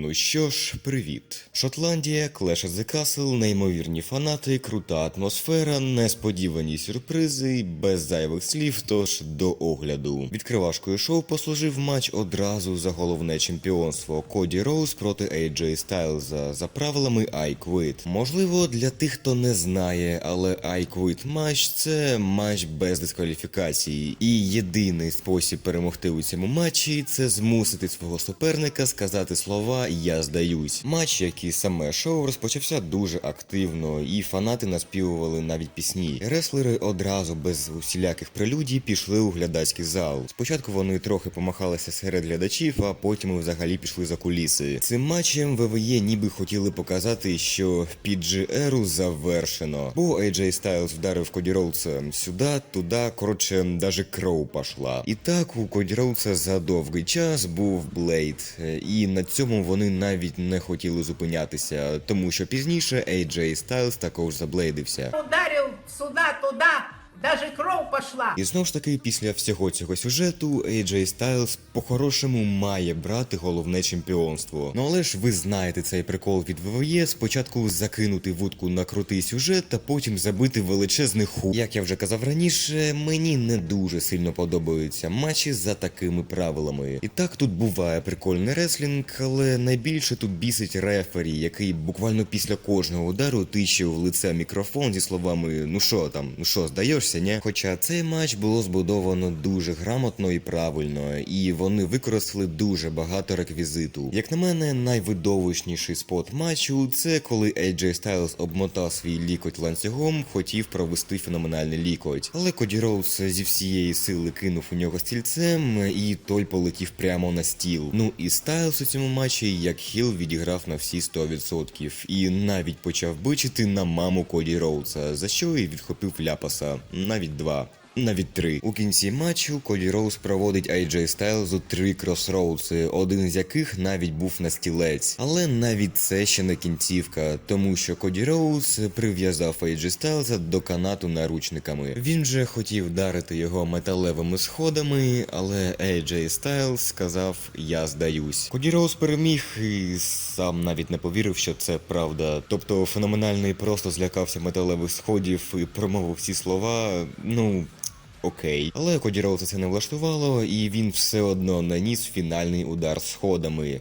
Ну що ж, привіт. Шотландія, Clash of the Castle, неймовірні фанати, крута атмосфера, несподівані сюрпризи, без зайвих слів, тож до огляду. Відкривашкою шоу послужив матч одразу за головне чемпіонство Коді Роуз проти AJ Styles за правилами I Quit. Можливо, для тих, хто не знає, але I Quit матч це матч без дискваліфікації. І єдиний спосіб перемогти у цьому матчі це змусити свого суперника сказати слова Я здаюсь. Матч, як і саме шоу, розпочався дуже активно, і фанати наспівували навіть пісні. Реслери одразу без усіляких прелюдій пішли у глядацький зал. Спочатку вони трохи помахалися серед глядачів, а потім взагалі пішли за куліси. Цим матчем ВВЄ ніби хотіли показати, що PG-еру завершено. Бо AJ Styles вдарив Коді Роудса сюди, туди, коротше, даже кров пошла. І так у Коді Роудса за довгий час був Блейд, і на цьому вони навіть не хотіли зупинятися, тому що пізніше AJ Styles також заблейдився. Ударив сюди, туда, даже кровь пошла. І знову ж таки, після всього цього сюжету AJ Styles по-хорошому має брати головне чемпіонство. Ну але ж ви знаєте цей прикол від ВВЄ, спочатку закинути вудку на крутий сюжет, та потім забити величезний ху. Як я вже казав раніше, мені не дуже сильно подобаються матчі за такими правилами. І так тут буває прикольний реслінг, але найбільше тут бісить рефері, який буквально після кожного удару тищив в лице мікрофон зі словами Ну що там, ну що, здаєшся, ні? Хоча цей матч було збудовано дуже грамотно і правильно, і вони використали дуже багато реквізиту. Як на мене, найвидовищніший спот матчу це коли AJ Styles обмотав свій лікоть ланцюгом, хотів провести феноменальний лікоть. Але Коді Роуз зі всієї сили кинув у нього стільцем, і той полетів прямо на стіл. Ну і Стайлз у цьому матчі як хіл відіграв на всі 100%. І навіть почав бичити на маму Коді Роуза, за що і відхопив ляпаса. Навіть два. Навіть три. У кінці матчу Коді Роуз проводить AJ Styles три кросроудси, один з яких навіть був на стілець. Але навіть це ще не кінцівка, тому що Коді Роуз прив'язав AJ Styles до канату наручниками. Він же хотів вдарити його металевими сходами, але AJ Styles сказав Я здаюсь. Коді Роуз переміг і сам навіть не повірив, що це правда. Тобто феноменальний просто злякався металевих сходів і промовив ці слова. Ну. Окей, але Коді Роуза це не влаштувало, і він все одно наніс фінальний удар сходами.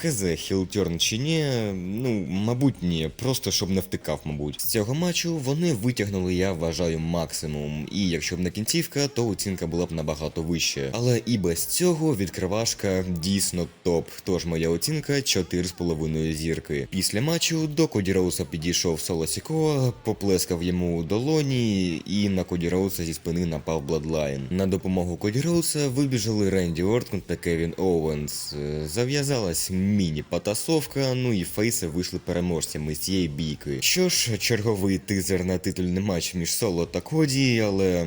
Хезе, хілтерн чи ні, ну, мабуть, ні, просто щоб не втикав, мабуть. З цього матчу вони витягнули, я вважаю, максимум. І якщо б не кінцівка, то оцінка була б набагато вище. Але і без цього відкривашка дійсно топ. Тож моя оцінка 4,5 зірки. Після матчу до Коді Роуса підійшов Соло Сікоа, поплескав йому у долоні, і на Коді Роуса зі спини напав Бладлайн. На допомогу Коді Роуса вибіжали Ренді Ортон та Кевін Оуенс. Зав'язалась міні-потасовка, ну і фейси вийшли переможцями з цієї бійки. Що ж, черговий тизер на титульний матч між Соло та Коді, але.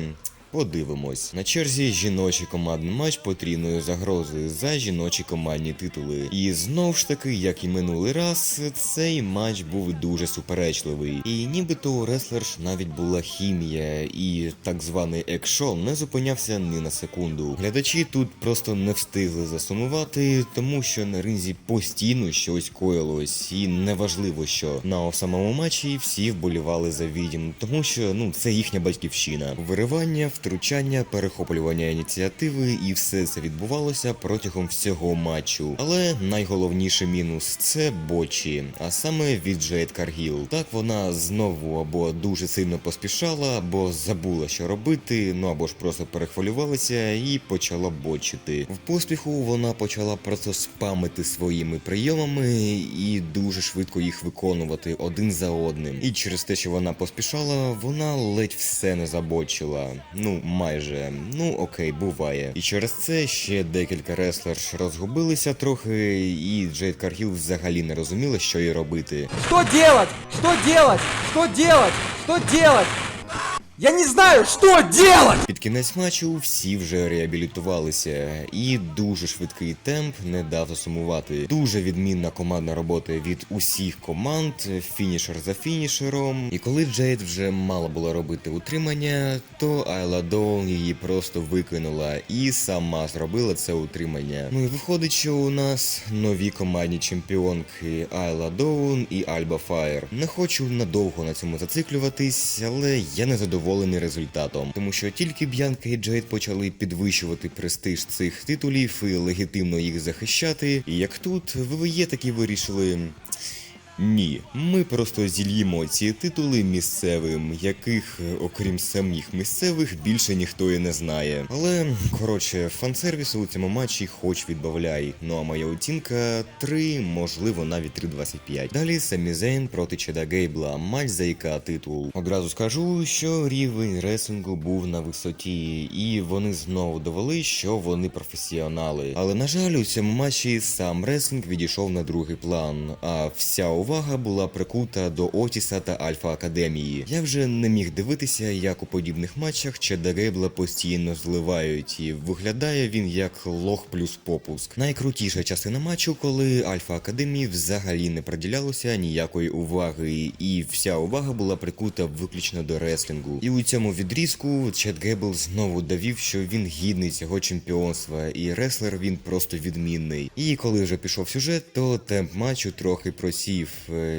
Подивимось. На черзі жіночий командний матч потрійної загрози за жіночі командні титули. І знов ж таки, як і минулий раз, цей матч був дуже суперечливий. І нібито у реслерш навіть була хімія, і так званий екшон не зупинявся ні на секунду. Глядачі тут просто не встигли засумувати, тому що на ринзі постійно щось коїлось, і неважливо, що на самому матчі всі вболівали за відім, тому що ну це їхня батьківщина. Виривання, втручання, перехоплювання ініціативи, і все це відбувалося протягом всього матчу. Але найголовніший мінус це бочі, а саме від Джейд Каргіл. Так вона знову або дуже сильно поспішала, або забула, що робити, ну або ж просто перехвилювалася і почала бочити. В поспіху вона почала просто спамити своїми прийомами і дуже швидко їх виконувати один за одним. І через те, що вона поспішала, вона ледь все не забочила. Ну, майже. Ну окей, буває. І через це ще декілька реслерш розгубилися трохи, і Джейд Каргіл взагалі не розуміла, що їй робити. Що делать? Що делать? Що делать? Що делать? Я не знаю, что делать! Під кінець матчу всі вже реабілітувалися, і дуже швидкий темп не дав засумувати. Дуже відмінна командна робота від усіх команд, фінішер за фінішером. І коли Джейд вже мала була робити утримання, то Айла Доун її просто викинула і сама зробила це утримання. Ну і виходить, що у нас нові командні чемпіонки Айла Доун і Альба Фаєр. Не хочу надовго на цьому зациклюватись, але я не задоволений результатом, тому що тільки Б'янка і Джейд почали підвищувати престиж цих титулів і легітимно їх захищати. І як тут ВВЄ таки вирішили. Ні, ми просто зільємо ці титули місцевим, яких, е, окрім самих місцевих, більше ніхто і не знає. Але коротше, фан-сервісу у цьому матчі хоч відбавляй. Ну а моя оцінка 3, можливо, навіть 3.25. Далі Самі Зейн проти Чеда Гейбла, матч за ІК титул. Одразу скажу, що рівень реслінгу був на висоті, і вони знову довели, що вони професіонали. Але на жаль, у цьому матчі сам реслінг відійшов на другий план, а вся увага була прикута до Отіса та Альфа Академії. Я вже не міг дивитися, як у подібних матчах Чеда Гейбла постійно зливають, і виглядає він як лох плюс попуск. Найкрутіша частина матчу, коли Альфа Академії взагалі не приділялося ніякої уваги, і вся увага була прикута виключно до реслінгу. І у цьому відрізку Чед Гейбл знову довів, що він гідний цього чемпіонства, і реслер він просто відмінний. І коли вже пішов сюжет, то темп матчу трохи просів,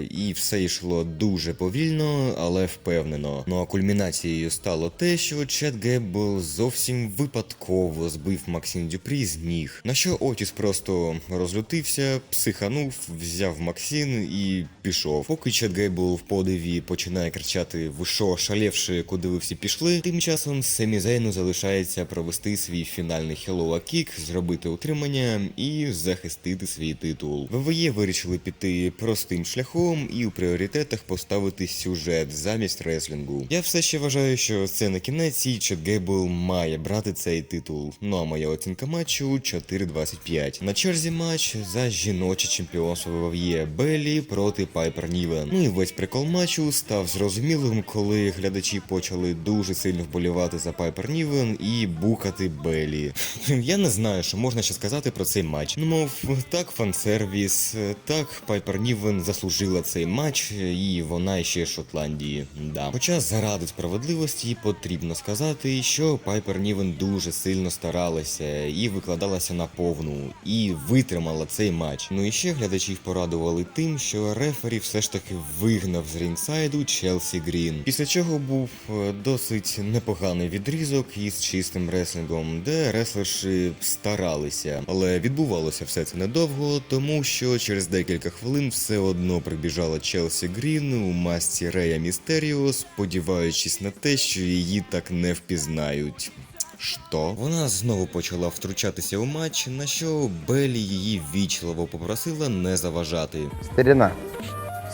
і все йшло дуже повільно, але впевнено. Ну а кульмінацією стало те, що Чед Гейбл зовсім випадково збив Максим Дюпрі з ніг. На що Отіс просто розлютився, психанув, взяв Максин і пішов. Поки Чед Гейбл в подиві починає кричати Ви що, шалевши, куди ви всі пішли? Тим часом Семі Зейну залишається провести свій фінальний хеллоа кік, зробити утримання і захистити свій титул. ВВЄ вирішили піти простим шляхом і у пріоритетах поставити сюжет замість реслінгу. Я все ще вважаю, що це на кінець і Чет Гейбл має брати цей титул. Ну а моя оцінка матчу 4.25. На черзі матч за жіноче чемпіонство ВВЄ Беллі проти Пайпер Нівен. Ну і весь прикол матчу став зрозумілим, коли глядачі почали дуже сильно вболівати за Пайпер Нівен і букати Беллі. Я не знаю, що можна ще сказати про цей матч. Ну, мов, так, фан-сервіс, так, Пайпер Нівен заслужила цей матч, і вона ще Шотландії. Да. Хоча заради справедливості потрібно сказати, що Пайпер Нівен дуже сильно старалася і викладалася на повну, і витримала цей матч. Ну і ще глядачів порадували тим, що рефері все ж таки вигнав з рінгсайду Челсі Грін. Після чого був е, досить непоганий відрізок із чистим реслінгом, де реслерші старалися. Але відбувалося все це недовго, тому що через декілька хвилин все одно прибіжала Челсі Грін у масці Рея Містеріо, сподіваючись на те, що її так не впізнають. Що? Вона знову почала втручатися у матч, на що Белі її вічливо попросила не заважати. Старина,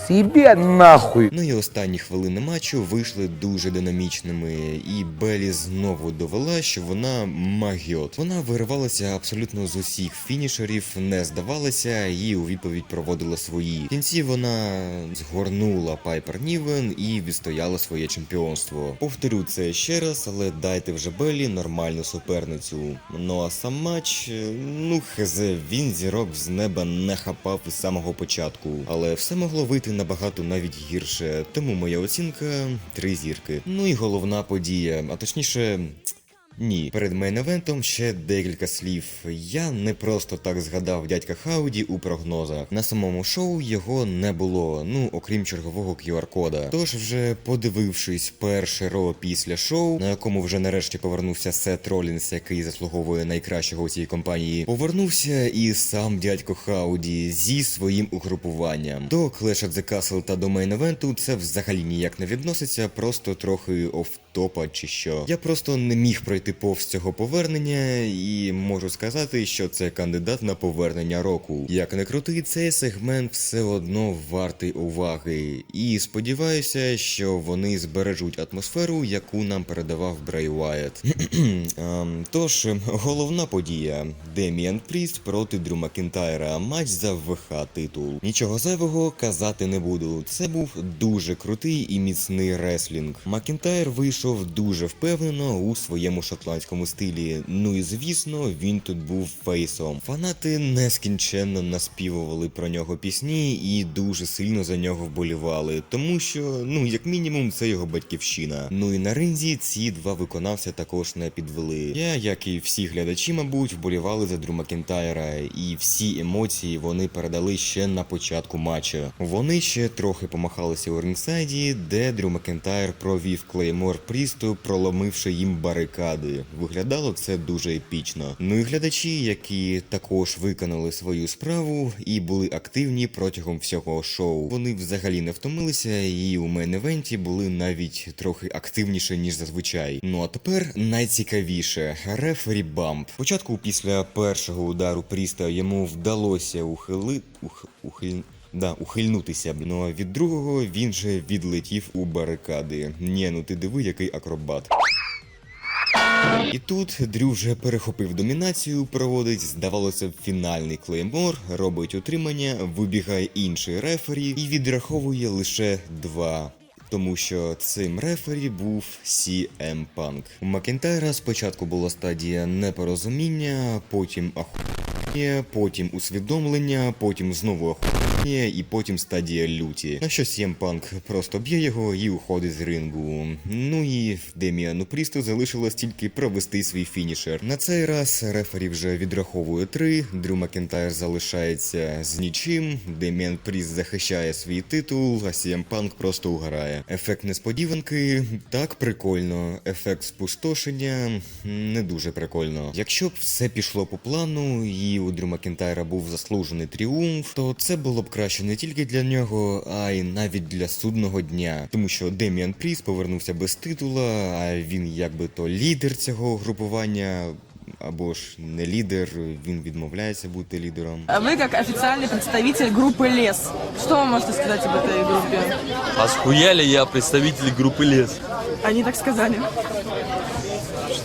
себе нахуй. Ну і останні хвилини матчу вийшли дуже динамічними, і Белі знову довела, що вона магіот. Вона виривалася абсолютно з усіх фінішерів, не здавалася і у відповідь проводила свої. В кінці вона згорнула Пайпер Нівен і відстояла своє чемпіонство. Повторю це ще раз, але дайте вже Белі нормальну суперницю. Ну а сам матч, ну хезе, він зірок з неба не хапав із самого початку, але все могло вийти набагато навіть гірше, тому моя оцінка три зірки. Ну і головна подія, а точніше. Ні, перед мейн-евентом ще декілька слів. Я не просто так згадав дядька Хауді у прогнозах. На самому шоу його не було, ну окрім чергового QR-кода. Тож, вже подивившись перше ро після шоу, на якому вже нарешті повернувся Сет Ролінс, який заслуговує найкращого у цій компанії, повернувся і сам дядько Хауді зі своїм угрупуванням. До Clash of the Castle та до мейн-евенту це взагалі ніяк не відноситься, просто трохи офтопа чи що. Я просто не міг пройти пройти повз цього повернення, і можу сказати, що це кандидат на повернення року. Як не крути, цей сегмент все одно вартий уваги. І сподіваюся, що вони збережуть атмосферу, яку нам передавав Брей Уайт. Ем, Тож, головна подія: Деміан Пріст проти Дрю Макінтайра. Матч за ВХ титул. Нічого зайвого казати не буду. Це був дуже крутий і міцний реслінг. Макінтайр вийшов дуже впевнено у своєму шотландському стилі. Ну і звісно, він тут був фейсом. Фанати нескінченно наспівували про нього пісні і дуже сильно за нього вболівали, тому що, ну як мінімум, це його батьківщина. Ну і на ринзі ці два виконавця також не підвели. Я, як і всі глядачі, мабуть, вболівали за Дру Макінтайра, і всі емоції вони передали ще на початку матча. Вони ще трохи помахалися у рингсайді, де Дрю Макентайр провів клеймор Прісту, проломивши їм барикади. Виглядало це дуже епічно. Ну і глядачі, які також виконали свою справу і були активні протягом всього шоу. Вони взагалі не втомилися, і у мейн-евенті були навіть трохи активніше, ніж зазвичай. Ну а тепер найцікавіше рефері бамп. Спочатку, після першого удару Пріста, йому вдалося ухили... Ух... ухиль... Да, ухильнутися. Ну а від другого він же відлетів у барикади. Ні, ну ти диви, який акробат. І тут Дрю вже перехопив домінацію, проводить, здавалося фінальний клеймор, робить утримання, вибігає інший рефері і відраховує лише два. Тому що цим рефері був CM Punk. У Макентайра спочатку була стадія непорозуміння, потім ахуєння, потім усвідомлення, потім знову ахуєння і потім стадія люті. На що Punk просто б'є його і уходить з рингу. Ну і Деміану Прісту залишилось тільки провести свій фінішер. На цей раз рефері вже відраховує три. Дрю Макентайр залишається з нічим. Деміан Пріст захищає свій титул, а Punk просто угорає. Ефект несподіванки так прикольно. Ефект спустошення не дуже прикольно. Якщо б все пішло по плану, і у Дрю Макентайра був заслужений тріумф, то це було б краще не тільки для нього, а й навіть для судного дня. Тому що Деміан Пріс повернувся без титула, а він якби то лідер цього групування. Або ж не лідер, він відмовляється бути лідером. А Вы как официальный представитель группы Лес. Что вы можете сказать об этой группе? А схуяли я представитель группы Лес? Они так сказали.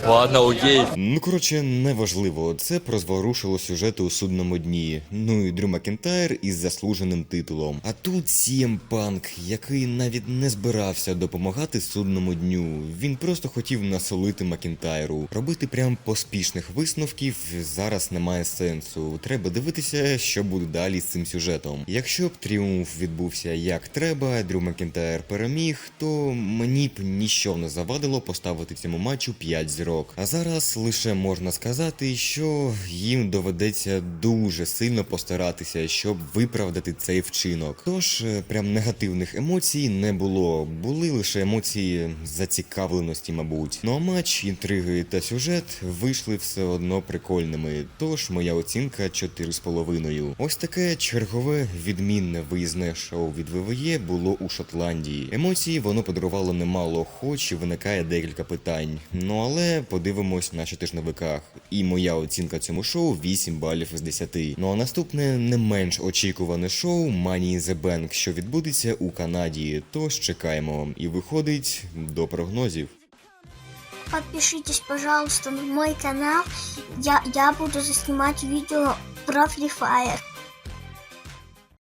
Ладно, окей. Ну коротше, неважливо. Це прозворушило сюжети у судному дні. Ну і Дрю Макентайр із заслуженим титулом. А тут CM Punk, який навіть не збирався допомагати судному дню. Він просто хотів насолити Макентайру. Робити прям поспішних висновків зараз немає сенсу. Треба дивитися, що буде далі з цим сюжетом. Якщо б тріумф відбувся як треба, Дрю Макентайр переміг, то мені б ніщо не завадило поставити цьому матчу 5 зірок. А зараз лише можна сказати, що їм доведеться дуже сильно постаратися, щоб виправдати цей вчинок. Тож е, прям негативних емоцій не було, були лише емоції зацікавленості, мабуть. Ну а матч, інтриги та сюжет вийшли все одно прикольними. Тож моя оцінка 4,5. Ось таке чергове відмінне виїзне шоу від ВВЄ було у Шотландії. Емоції воно подарувало немало, хоч і виникає декілька питань. Ну але подивимось на щотижневиках. І моя оцінка цьому шоу 8 балів із 10. Ну а наступне не менш очікуване шоу Money in the Bank, що відбудеться у Канаді. Тож чекаємо. І виходить до прогнозів. Подпишитесь, пожалуйста, на мой канал. Я, я буду заснимать видео про Free Fire.